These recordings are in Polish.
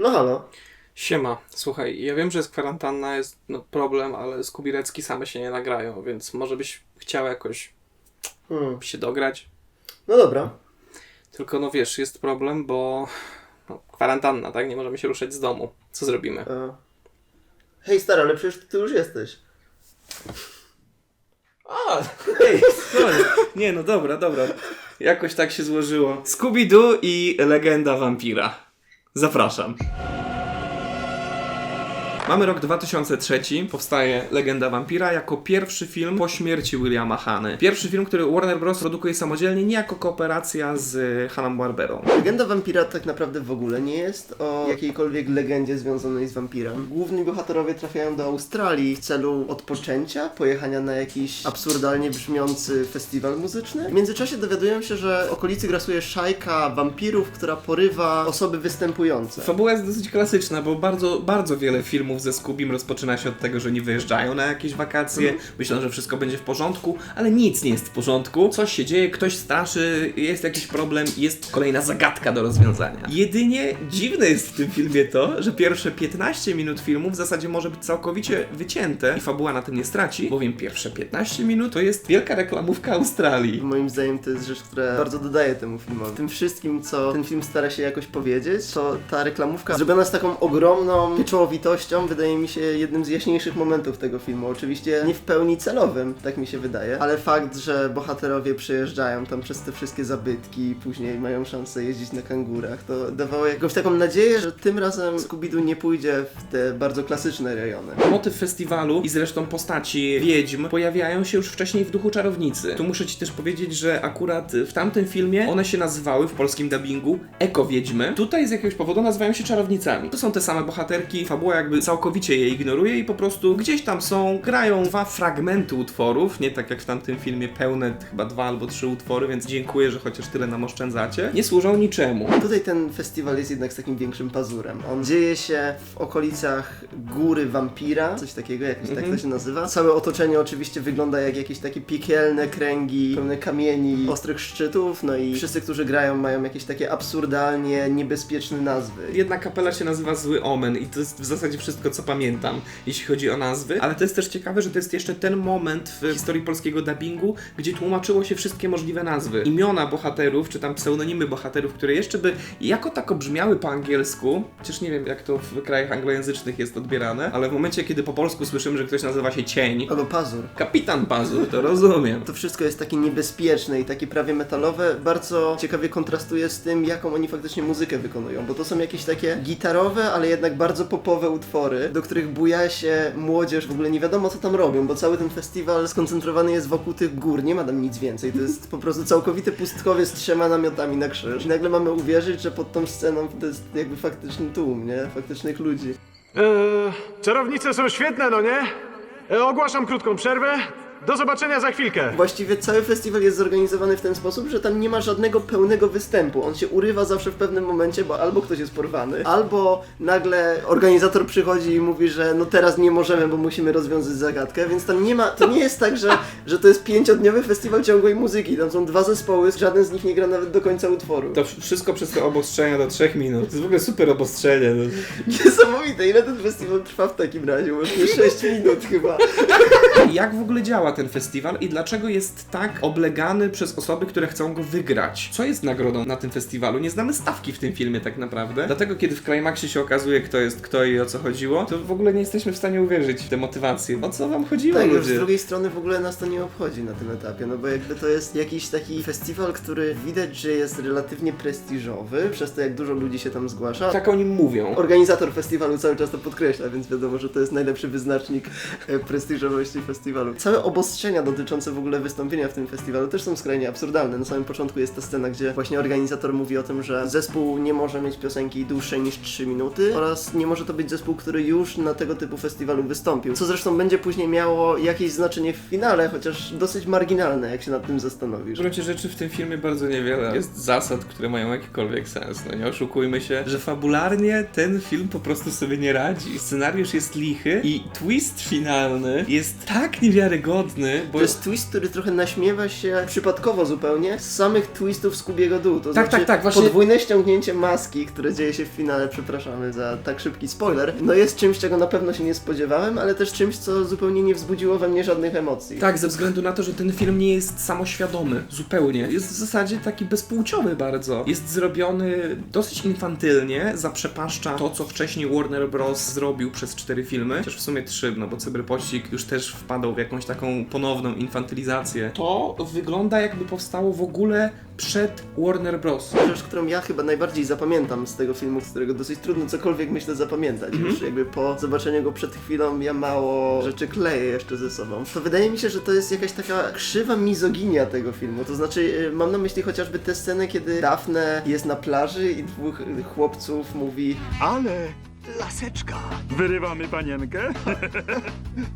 No halo. Siema, słuchaj, ja wiem, że jest kwarantanna, jest no, problem, ale Skubirecki same się nie nagrają, więc może byś chciał jakoś Hmm. się dograć. No dobra. Tylko no wiesz, jest problem, bo no, kwarantanna, tak? Nie możemy się ruszać z domu. Co zrobimy? E... Hej stary, ale przecież ty już jesteś. A, hej, sorry. Nie no, dobra, dobra. Jakoś tak się złożyło. Scooby-Doo i legenda wampira. Zapraszam. Mamy rok 2003, powstaje Legenda Wampira jako pierwszy film po śmierci Williama Hany. Pierwszy film, który Warner Bros. produkuje samodzielnie, nie jako kooperacja z Hanna-Barberą. Legenda wampira tak naprawdę w ogóle nie jest o jakiejkolwiek legendzie związanej z wampirem. Główni bohaterowie trafiają do Australii w celu odpoczęcia, pojechania na jakiś absurdalnie brzmiący festiwal muzyczny. W międzyczasie dowiadują się, że w okolicy grasuje szajka wampirów, która porywa osoby występujące. Fabuła jest dosyć klasyczna, bo bardzo, bardzo wiele filmów ze Scubim rozpoczyna się od tego, że oni wyjeżdżają na jakieś wakacje, myślą, że wszystko będzie w porządku, ale nic nie jest w porządku. Coś się dzieje, ktoś straszy, jest jakiś problem, jest kolejna zagadka do rozwiązania. Jedynie dziwne jest w tym filmie to, że pierwsze 15 minut filmu w zasadzie może być całkowicie wycięte i fabuła na tym nie straci, bowiem pierwsze 15 minut to jest wielka reklamówka Australii. Moim zdaniem to jest rzecz, która bardzo dodaje temu filmowi. Tym wszystkim, co ten film stara się jakoś powiedzieć, to ta reklamówka zrobiona z taką ogromną pieczołowitością wydaje mi się jednym z jaśniejszych momentów tego filmu. Oczywiście nie w pełni celowym, tak mi się wydaje, ale fakt, że bohaterowie przejeżdżają tam przez te wszystkie zabytki i później mają szansę jeździć na kangurach, to dawało jakąś taką nadzieję, że tym razem Scooby-Doo nie pójdzie w te bardzo klasyczne rejony. Motyw festiwalu i zresztą postaci wiedźm pojawiają się już wcześniej w Duchu Czarownicy. Tu muszę Ci też powiedzieć, że akurat w tamtym filmie one się nazywały w polskim dubbingu Eko-Wiedźmy. Tutaj z jakiegoś powodu nazywają się czarownicami. To są te same bohaterki, fabuła jakby całkowicie je ignoruje i po prostu gdzieś tam są, grają dwa fragmenty utworów, nie tak jak w tamtym filmie pełne chyba dwa albo trzy utwory, więc dziękuję, że chociaż tyle nam oszczędzacie. Nie służą niczemu. Tutaj ten festiwal jest jednak z takim większym pazurem. On dzieje się w okolicach góry wampira, coś takiego, jakoś tak Mhm. to się nazywa. Całe otoczenie oczywiście wygląda jak jakieś takie piekielne kręgi, pełne kamieni, ostrych szczytów, no i wszyscy, którzy grają mają jakieś takie absurdalnie niebezpieczne nazwy. Jedna kapela się nazywa Zły Omen i to jest w zasadzie wszystko, co pamiętam, jeśli chodzi o nazwy. Ale to jest też ciekawe, że to jest jeszcze ten moment w historii polskiego dubbingu, gdzie tłumaczyło się wszystkie możliwe nazwy. Imiona bohaterów, czy tam pseudonimy bohaterów, które jeszcze by jako tako brzmiały po angielsku, chociaż nie wiem, jak to w krajach anglojęzycznych jest odbierane, ale w momencie, kiedy po polsku słyszymy, że ktoś nazywa się Cień, Albo pazur. Kapitan Pazur, to rozumiem. To wszystko jest takie niebezpieczne i takie prawie metalowe. Bardzo ciekawie kontrastuje z tym, jaką oni faktycznie muzykę wykonują, bo to są jakieś takie gitarowe, ale jednak bardzo popowe utwory, do których buja się młodzież, w ogóle nie wiadomo co tam robią, bo cały ten festiwal skoncentrowany jest wokół tych gór, nie ma tam nic więcej. To jest po prostu całkowite pustkowie z trzema namiotami na krzyż. I nagle mamy uwierzyć, że pod tą sceną to jest jakby faktyczny tłum, nie? Faktycznych ludzi. Eee, czarownice są świetne, no nie? E, ogłaszam krótką przerwę. Do zobaczenia za chwilkę. Właściwie cały festiwal jest zorganizowany w ten sposób, że tam nie ma żadnego pełnego występu. On się urywa zawsze w pewnym momencie, bo albo ktoś jest porwany, albo nagle organizator przychodzi i mówi, że no teraz nie możemy, bo musimy rozwiązać zagadkę, więc tam nie ma, to nie jest tak, że, że to jest pięciodniowy festiwal ciągłej muzyki. Tam są dwa zespoły, żaden z nich nie gra nawet do końca utworu. To wszystko przez te obostrzenia do 3 minut. To jest w ogóle super obostrzenie. no. Niesamowite, ile ten festiwal trwa w takim razie? Właśnie 6 minut chyba. Jak w ogóle działa ten festiwal i dlaczego jest tak oblegany przez osoby, które chcą go wygrać? Co jest nagrodą na tym festiwalu? Nie znamy stawki w tym filmie tak naprawdę. Dlatego kiedy w Climaxie się okazuje, kto jest kto i o co chodziło, to w ogóle nie jesteśmy w stanie uwierzyć w te motywacje. O co wam chodziło, Tak, z ludzie? drugiej strony w ogóle nas to nie obchodzi na tym etapie, no bo jakby to jest jakiś taki festiwal, który widać, że jest relatywnie prestiżowy, przez to jak dużo ludzi się tam zgłasza. Tak o nim mówią. Organizator festiwalu cały czas to podkreśla, więc wiadomo, że to jest najlepszy wyznacznik e, prestiżowości festiwalu. Całe obostrzenia dotyczące w ogóle wystąpienia w tym festiwalu też są skrajnie absurdalne. Na samym początku jest ta scena, gdzie właśnie organizator mówi o tym, że zespół nie może mieć piosenki dłuższej niż 3 minuty oraz nie może to być zespół, który już na tego typu festiwalu wystąpił. Co zresztą będzie później miało jakieś znaczenie w finale, chociaż dosyć marginalne, jak się nad tym W zastanowisz. gruncie rzeczy w tym filmie bardzo niewiele jest zasad, które mają jakikolwiek sens. No nie oszukujmy się, że fabularnie ten film po prostu sobie nie radzi. Scenariusz jest lichy i twist finalny jest tak niewiarygodny, bo To jest twist, który trochę naśmiewa się przypadkowo zupełnie z samych twistów Scoobiego Doo. To Tak, znaczy tak, tak, właśnie- podwójne ściągnięcie maski, które dzieje się w finale, przepraszamy za tak szybki spoiler, no jest czymś, czego na pewno się nie spodziewałem, ale też czymś, co zupełnie nie wzbudziło we mnie żadnych emocji. Tak, ze względu na to, że ten film nie jest samoświadomy, zupełnie. Jest w zasadzie taki bezpłciowy bardzo. Jest zrobiony dosyć infantylnie, zaprzepaszcza to, co wcześniej Warner Bros. zrobił przez cztery filmy, chociaż w sumie trzy, no bo Cyberpościg już też wpadał w jakąś taką ponowną infantylizację. To wygląda jakby powstało w ogóle przed Warner Bros. Rzecz, którą ja chyba najbardziej zapamiętam z tego filmu, z którego dosyć trudno cokolwiek myślę zapamiętać. Mhm. Już jakby po zobaczeniu go przed chwilą ja mało rzeczy kleję jeszcze ze sobą. To wydaje mi się, że to jest jakaś taka krzywa mizoginia tego filmu. To znaczy y, mam na myśli chociażby tę scenę, kiedy Daphne jest na plaży i dwóch y, chłopców mówi Ale laseczka. Wyrywamy panienkę?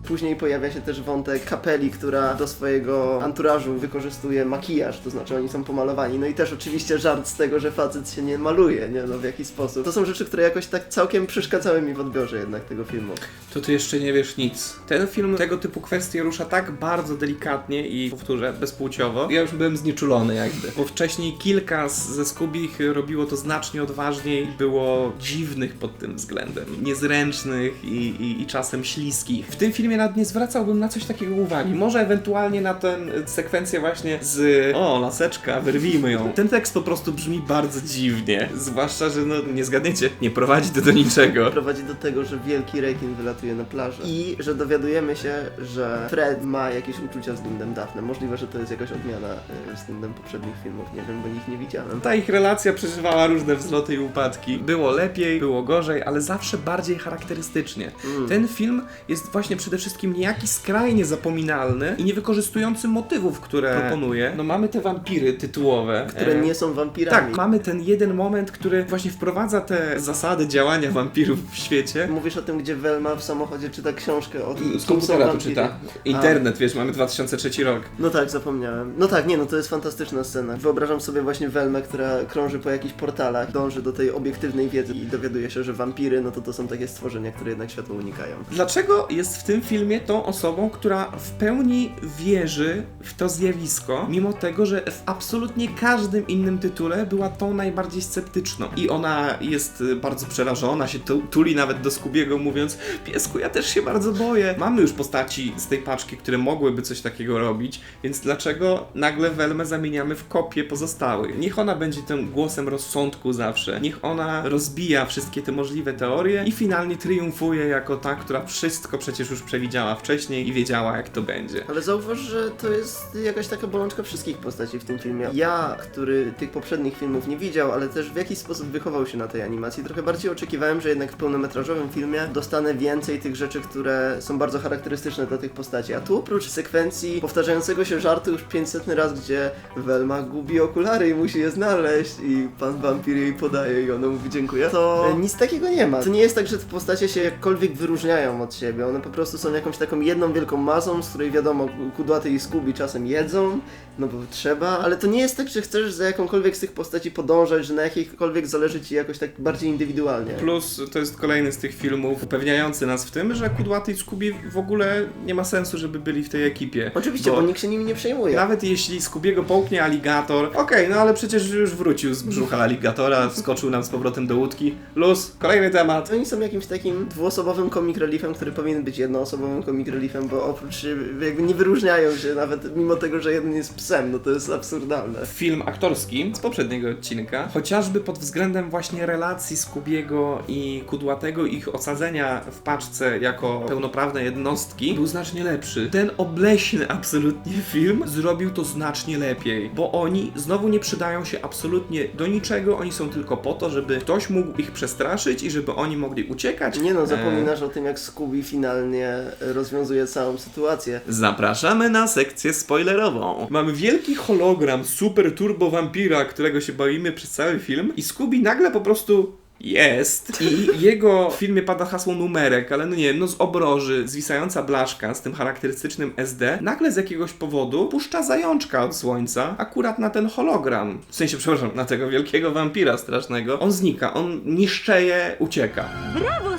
Później pojawia się też wątek kapeli, która do swojego anturażu wykorzystuje makijaż, to znaczy oni są pomalowani. No i też oczywiście żart z tego, że facet się nie maluje, nie no w jaki sposób. To są rzeczy, które jakoś tak całkiem przeszkadzały mi w odbiorze jednak tego filmu. To ty jeszcze nie wiesz nic. Ten film tego typu kwestie rusza tak bardzo delikatnie i powtórzę, bezpłciowo. Ja już byłem znieczulony jakby. Bo wcześniej kilka z, ze Skubich robiło to znacznie odważniej, było dziwnych pod tym względem. Niezręcznych i, i, i czasem śliskich. W tym filmie nawet nie zwracałbym na coś takiego uwagi. Może ewentualnie na tę sekwencję właśnie z o, laseczka, wyrwijmy ją. Ten tekst po prostu brzmi bardzo dziwnie. Zwłaszcza, że no nie zgadniecie, nie prowadzi to do niczego. Prowadzi do tego, że wielki rekin wylatuje na plażę i że dowiadujemy się, że Fred ma jakieś uczucia względem Daphne. Możliwe, że to jest jakaś odmiana y, względem poprzednich filmów, nie wiem, bo ich nie widziałem. Ta ich relacja przeżywała różne wzloty i upadki. Było lepiej, było gorzej, ale zawsze bardziej charakterystycznie. Ten film jest właśnie przede wszystkim niejaki skrajnie zapominalny i nie wykorzystujący motywów, które proponuje. No mamy te wampiry tytułowe. Które e, nie są wampirami. Tak, mamy ten jeden moment, który właśnie wprowadza te zasady działania wampirów w świecie. Mówisz o tym, gdzie Velma w samochodzie czyta książkę o tym, Z komputera to czyta. Internet, wiesz, mamy 2003 rok. No tak, zapomniałem. No tak, nie no, to jest fantastyczna scena. Wyobrażam sobie właśnie Velmę, która krąży po jakichś portalach, dąży do tej obiektywnej wiedzy i dowiaduje się, że wampiry, no to to są takie stworzenia, które jednak światło unikają. Dlaczego jest w tym filmie tą osobą, która w pełni wierzy w to zjawisko, mimo tego, że w absolutnie każdym innym tytule była tą najbardziej sceptyczną. I ona jest y, bardzo przerażona, się tu- tuli nawet do Skubiego, mówiąc: Piesku, ja też się bardzo boję. Mamy już postaci z tej paczki, które mogłyby coś takiego robić, więc dlaczego nagle Welmę zamieniamy w kopię pozostałych? Niech ona będzie tym głosem rozsądku zawsze. Niech ona rozbija wszystkie te możliwe teorie i finalnie triumfuje jako ta, która wszystko przecież już przewidziała wcześniej i wiedziała, jak to będzie. Ale zauważ, że to jest jakaś taka bolączka wszystkich postaci w tym filmie. Ja, który tych poprzednich filmów nie widział, ale też w jakiś sposób wychował się na tej animacji, trochę bardziej oczekiwałem, że jednak w pełnometrażowym filmie dostanę więcej tych rzeczy, które są bardzo charakterystyczne dla tych postaci. A tu oprócz sekwencji powtarzającego się żartu już 500 raz, gdzie Velma gubi okulary i musi je znaleźć i pan wampir jej podaje i ona mówi dziękuję, to e, nic takiego nie ma. To nie jest tak, że te postacie się jakkolwiek wyróżniają od siebie. One po prostu są jakąś taką jedną wielką masą, z której wiadomo, kudłaty i skubi czasem jedzą, no bo trzeba, ale to nie jest tak, że chcesz za jakąkolwiek z tych postaci podążać, że na jakiejkolwiek zależy ci jakoś tak bardziej indywidualnie. Plus to jest kolejny z tych filmów upewniający nas w tym, że Kudłaty i Skubi w ogóle nie ma sensu, żeby byli w tej ekipie. Oczywiście, bo, nikt się nimi nie przejmuje. Nawet jeśli Skubiego połknie aligator, okej, no ale przecież już wrócił z brzucha aligatora, wskoczył nam z powrotem do łódki. Luz, kolejny temat. Oni są jakimś takim dwuosobowym comic reliefem, który powinien być jednoosobowym comic reliefem, bo oprócz jakby nie wyróżniają się nawet mimo tego, że jeden jest psem, no to jest absurdalne. Film aktorski z poprzedniego odcinka, chociażby pod względem właśnie relacji Skubiego i Kudłatego, ich osadzenia w paczce jako pełnoprawne jednostki, był znacznie lepszy. Ten obleśny absolutnie film zrobił to znacznie lepiej, bo oni znowu nie przydają się absolutnie do niczego, oni są tylko po to, żeby ktoś mógł ich przestraszyć i żeby oni mogli uciekać. Nie no, E, zapominasz o tym, jak Scooby finalnie rozwiązuje całą sytuację. Zapraszamy na sekcję spoilerową. Mamy wielki hologram super turbo wampira, którego się bawimy przez cały film i Scooby nagle po prostu jest i jego w filmie pada hasło numerek, ale no nie wiem, no z obroży zwisająca blaszka z tym charakterystycznym SD nagle z jakiegoś powodu puszcza zajączka od słońca akurat na ten hologram. W sensie, przepraszam, na tego wielkiego wampira strasznego. On znika, on niszczeje, ucieka. Brawo!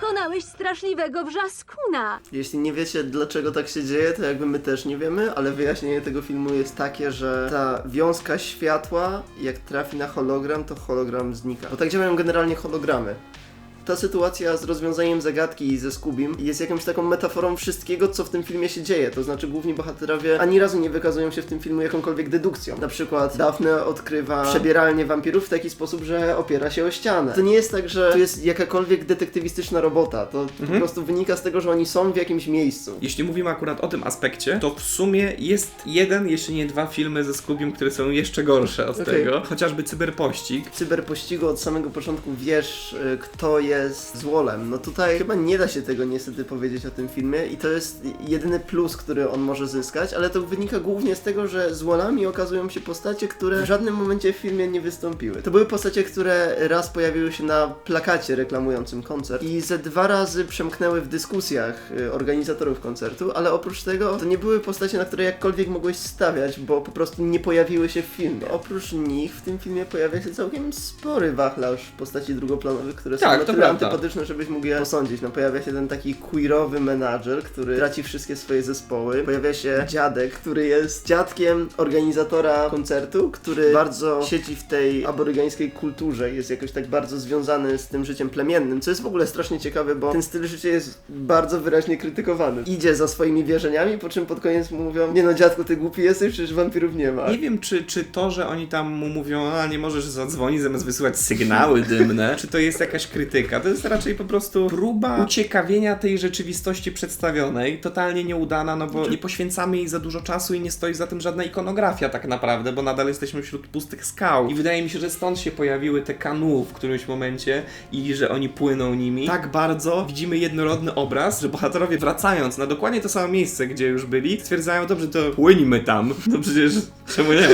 Pokonałeś straszliwego wrzaskuna. Jeśli nie wiecie dlaczego tak się dzieje, to jakby my też nie wiemy, ale wyjaśnienie tego filmu jest takie, że ta wiązka światła, jak trafi na hologram, to hologram znika. Bo tak działają generalnie hologramy. Ta sytuacja z rozwiązaniem zagadki ze Skubim jest jakąś taką metaforą wszystkiego, co w tym filmie się dzieje. To znaczy, główni bohaterowie ani razu nie wykazują się w tym filmie jakąkolwiek dedukcją. Na przykład Daphne odkrywa przebieralnię wampirów w taki sposób, że opiera się o ścianę. To nie jest tak, że to jest jakakolwiek detektywistyczna robota. To po prostu wynika z tego, że oni są w jakimś miejscu. Jeśli mówimy akurat o tym aspekcie, to w sumie jest jeden, jeśli nie dwa filmy ze Scubiem, które są jeszcze gorsze od Okej. tego. Chociażby Cyberpościg. W cyberpościgu od samego początku wiesz, y, kto jest złolem. No tutaj chyba nie da się tego niestety powiedzieć o tym filmie i to jest jedyny plus, który on może zyskać, ale to wynika głównie z tego, że złolami okazują się postacie, które w żadnym momencie w filmie nie wystąpiły. To były postacie, które raz pojawiły się na plakacie reklamującym koncert i ze dwa razy przemknęły w dyskusjach y, organizatorów koncertu, ale oprócz tego to nie były postacie, na które jakkolwiek mogłeś stawiać, bo po prostu nie pojawiły się w filmie. Oprócz nich w tym filmie pojawia się całkiem spory wachlarz postaci drugoplanowych, które są Tak, na to tyle prawda. antypatyczne, żebyś mógł je posądzić. No pojawia się ten taki queerowy menadżer, który traci wszystkie swoje zespoły. Pojawia się dziadek, który jest dziadkiem organizatora koncertu, który bardzo siedzi w tej aborygańskiej kulturze, jest jakoś tak bardzo związany z tym życiem plemiennym, co jest w ogóle strasznie ciekawe, bo ten styl życia jest bardzo wyraźnie krytykowany. Idzie za swoimi wierzeniami, po czym pod koniec mu mówią, nie no dziadku, ty głupi jesteś, przecież wampirów nie ma. Nie wiem, czy, czy to, że oni tam mu mówią, a nie możesz zadzwonić zamiast wysyłać sygnały dymne, czy to jest jakaś krytyka. To jest raczej po prostu próba uciekawienia tej rzeczywistości przedstawionej, totalnie nieudana, no bo nie poświęcamy jej za dużo czasu i nie stoi za tym żadna ikonografia tak naprawdę, bo nadal jesteśmy wśród pustych skał. I wydaje mi się, że stąd się pojawiły te kanu w którymś momencie i że oni płyną nimi. Tak bardzo widzimy jednorodny obraz, że bohaterowie wracając na dokładnie to samo miejsce, gdzie już byli, stwierdzają, dobrze, to płyńmy tam. No przecież, czemu nie?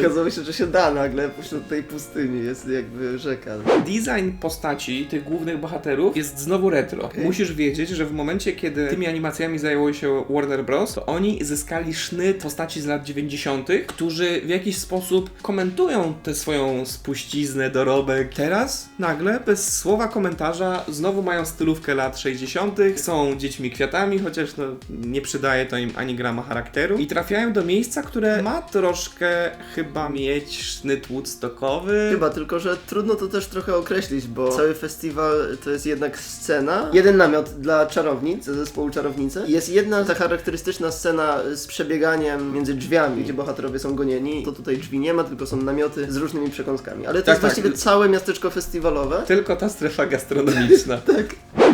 Okazało się, że się da nagle pośród tej pustyni, jest jakby rzeka. Design postaci tych głównych bohaterów jest znowu retro. Musisz wiedzieć, że w momencie, kiedy tymi animacjami zajęło się Warner Bros., to oni zyskali sznyt postaci z lat 90., którzy w jakiś sposób komentują tę swoją spuściznę, dorobek. Teraz nagle, bez słowa komentarza, znowu mają stylówkę lat 60., są dziećmi kwiatami, chociaż no, nie przydaje to im ani grama charakteru. I trafiają do miejsca, które ma troszkę chyba mieć sznyt woodstockowy. Chyba, tylko że trudno to też trochę określić, bo cały festiwal to jest jednak scena. Jeden namiot dla czarownic, zespołu czarownice. Jest jedna ta charakterystyczna scena z przebieganiem między drzwiami, gdzie bohaterowie są gonieni. To tutaj drzwi nie ma, tylko są namioty z różnymi przekąskami. Ale to Tak, jest tak. właściwie całe miasteczko festiwalowe. Tylko ta strefa gastronomiczna. tak.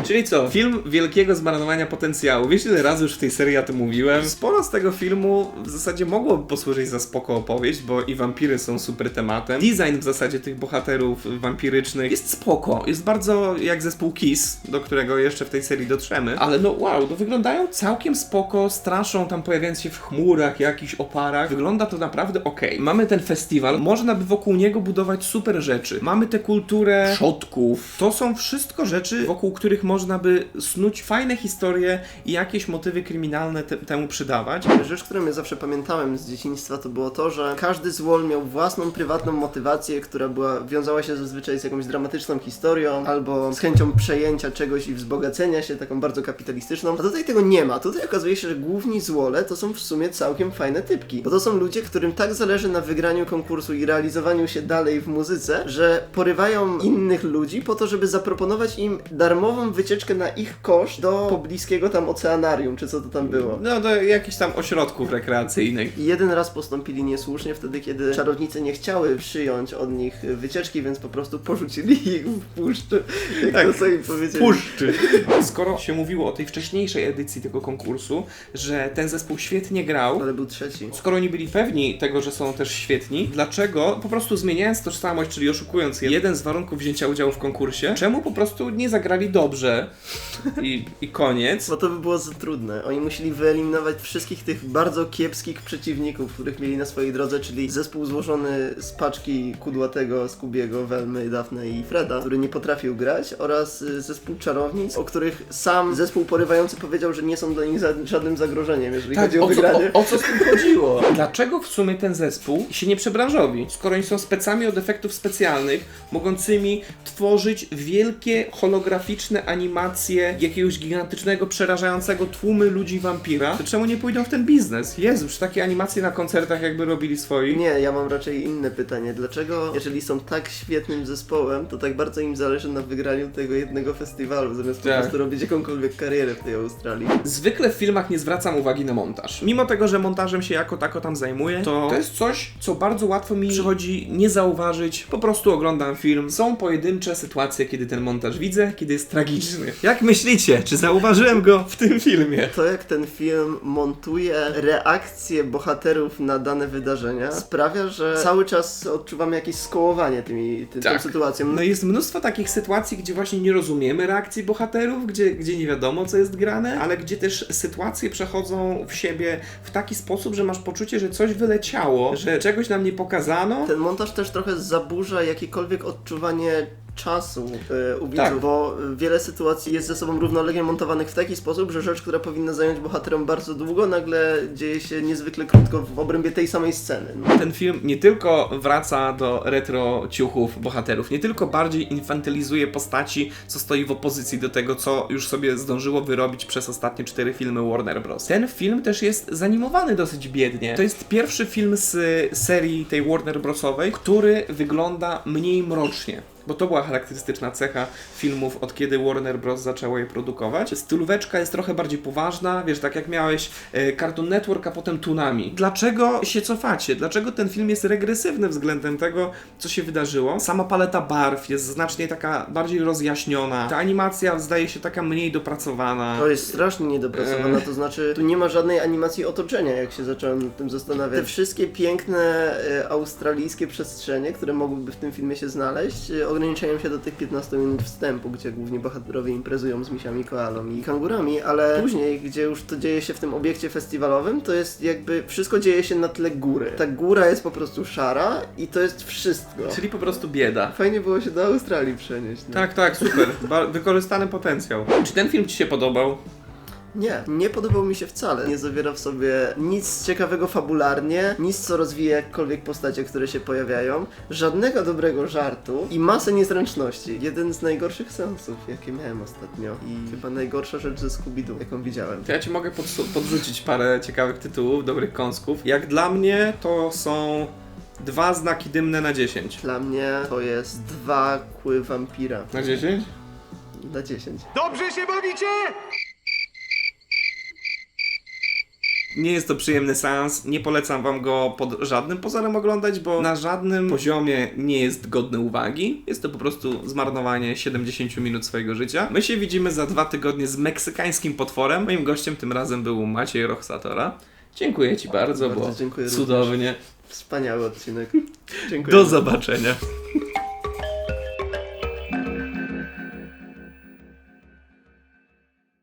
Czyli co? Film wielkiego zmarnowania potencjału. Wiesz ile razy już w tej serii ja to mówiłem? Sporo z tego filmu w zasadzie mogłoby posłużyć za spoko opowieść, bo i wampiry są super tematem. Design w zasadzie tych bohaterów wampirycznych jest spoko. Jest bardzo jak zespół Kiss, do którego jeszcze w tej serii dotrzemy. Ale no wow, no wyglądają całkiem spoko, straszą tam pojawiając się w chmurach, jakichś oparach. Wygląda to naprawdę okej. Mamy ten festiwal, można by wokół niego budować super rzeczy. Mamy tę kulturę przodków. To są wszystko rzeczy, wokół których można by snuć fajne historie i jakieś motywy kryminalne te, temu przydawać. Rzecz, którą ja zawsze pamiętałem z dzieciństwa, to było to, że każdy z Wall miał własną, prywatną motywację, która była, wiązała się zazwyczaj z jakąś dramatyczną historią, albo z chęcią przejęcia czegoś i wzbogacenia się, taką bardzo kapitalistyczną. A tutaj tego nie ma. Tutaj okazuje się, że główni złole to są w sumie całkiem fajne typki. Bo to są ludzie, którym tak zależy na wygraniu konkursu i realizowaniu się dalej w muzyce, że porywają innych ludzi po to, żeby zaproponować im darmową wycieczkę na ich koszt do pobliskiego tam oceanarium, czy co to tam było. No do jakichś tam ośrodków rekreacyjnych. I jeden raz postąpili niesłusznie wtedy, kiedy czarownice nie chciały przyjąć od nich wycieczki, więc po prostu porzucili ich w puszczy. Jak Tak, to sobie powiedzieli. puszczy. Skoro się mówiło o tej wcześniejszej edycji tego konkursu, że ten zespół świetnie grał, Ale był trzeci. skoro oni byli pewni tego, że są też świetni, dlaczego po prostu zmieniając tożsamość, czyli oszukując je, jeden z warunków wzięcia udziału w konkursie, czemu po prostu nie zagrali dobrze i, i koniec? Bo to by było za trudne. Oni musieli wyeliminować wszystkich tych bardzo kiepskich przeciwników, których mieli na swojej drodze, czyli zespół złożony z paczki kudłatego, Skubiego, Welmy, Daphne i Freda, który nie potrafił grać, oraz y, zespół czarownic, o których sam zespół porywający powiedział, że nie są dla nich za, żadnym zagrożeniem, jeżeli chodzi o, Tak, o, co, wygranie. o, o co z tym chodziło? Dlaczego w sumie ten zespół się nie przebranżowi? Skoro oni są specami od efektów specjalnych, mogącymi tworzyć wielkie holograficzne animację jakiegoś gigantycznego, przerażającego tłumy ludzi wampira, to czemu nie pójdą w ten biznes? Jezu, już takie animacje na koncertach jakby robili swoi. Nie, ja mam raczej inne pytanie. Dlaczego, jeżeli są tak świetnym zespołem, to tak bardzo im zależy na wygraniu tego jednego festiwalu, zamiast po Tak. prostu robić jakąkolwiek karierę w tej Australii? Zwykle w filmach nie zwracam uwagi na montaż. Mimo tego, że montażem się jako tako tam zajmuję, to to jest coś, co bardzo łatwo mi przychodzi nie zauważyć. Po prostu oglądam film. Są pojedyncze sytuacje, kiedy ten montaż widzę, kiedy jest tragiczny. Jak myślicie, czy zauważyłem go w tym filmie? To, jak ten film montuje reakcje bohaterów na dane wydarzenia, sprawia, że cały czas odczuwamy jakieś skołowanie tymi, ty, Tak. tą sytuacją. No jest mnóstwo takich sytuacji, gdzie właśnie nie rozumiemy reakcji bohaterów, gdzie, gdzie nie wiadomo, co jest grane, ale gdzie też sytuacje przechodzą w siebie w taki sposób, że masz poczucie, że coś wyleciało, że czegoś nam nie pokazano. Ten montaż też trochę zaburza jakiekolwiek odczuwanie czasu e, u widzów, Tak. bo wiele sytuacji jest ze sobą równolegle montowanych w taki sposób, że rzecz, która powinna zająć bohaterom bardzo długo, nagle dzieje się niezwykle krótko w obrębie tej samej sceny. No. Ten film nie tylko wraca do retro ciuchów bohaterów, nie tylko bardziej infantylizuje postaci, co stoi w opozycji do tego, co już sobie zdążyło wyrobić przez ostatnie cztery filmy Warner Bros. Ten film też jest zanimowany dosyć biednie. To jest pierwszy film z serii tej Warner Brosowej, który wygląda mniej mrocznie. Bo to była charakterystyczna cecha filmów, od kiedy Warner Bros. zaczęło je produkować. Stylóweczka jest trochę bardziej poważna, wiesz, tak jak miałeś e, Cartoon Network, a potem Tunami. Dlaczego się cofacie? Dlaczego ten film jest regresywny względem tego, co się wydarzyło? Sama paleta barw jest znacznie taka bardziej rozjaśniona. Ta animacja zdaje się taka mniej dopracowana. To jest strasznie niedopracowane, to znaczy tu nie ma żadnej animacji otoczenia, jak się zacząłem nad tym zastanawiać. Te wszystkie piękne e, australijskie przestrzenie, które mogłyby w tym filmie się znaleźć, e, ograniczają się do tych 15 minut wstępu, gdzie głównie bohaterowie imprezują z misiami, koalą i kangurami, ale później, gdzie już to dzieje się w tym obiekcie festiwalowym, to jest jakby wszystko dzieje się na tle góry. Ta góra jest po prostu szara i to jest wszystko. Czyli po prostu bieda. Fajnie było się do Australii przenieść. No. Tak, tak, super. Ba- wykorzystany potencjał. Czy ten film Ci się podobał? Nie, nie podobał mi się wcale. Nie zawiera w sobie nic ciekawego fabularnie, nic co rozwija jakkolwiek postacie, które się pojawiają, żadnego dobrego żartu i masę niezręczności. Jeden z najgorszych sensów, jakie miałem ostatnio i chyba najgorsza rzecz ze Scooby-Doo, jaką widziałem. To ja Ci mogę podrzucić parę ciekawych tytułów, dobrych kąsków. Jak dla mnie to są dwa znaki dymne na 10. Dla mnie to jest dwa kły wampira Na 10? na 10. Dobrze się bawicie? Nie jest to przyjemny seans, nie polecam wam go pod żadnym pozorem oglądać, bo na żadnym poziomie nie jest godny uwagi. Jest to po prostu zmarnowanie 70 minut swojego życia. My się widzimy za dwa tygodnie z meksykańskim potworem. Moim gościem tym razem był Maciej Rochsatora. Dziękuję Ci bardzo, Bardzo było dziękuję również. cudownie. Wspaniały odcinek. Dziękuję. Do zobaczenia.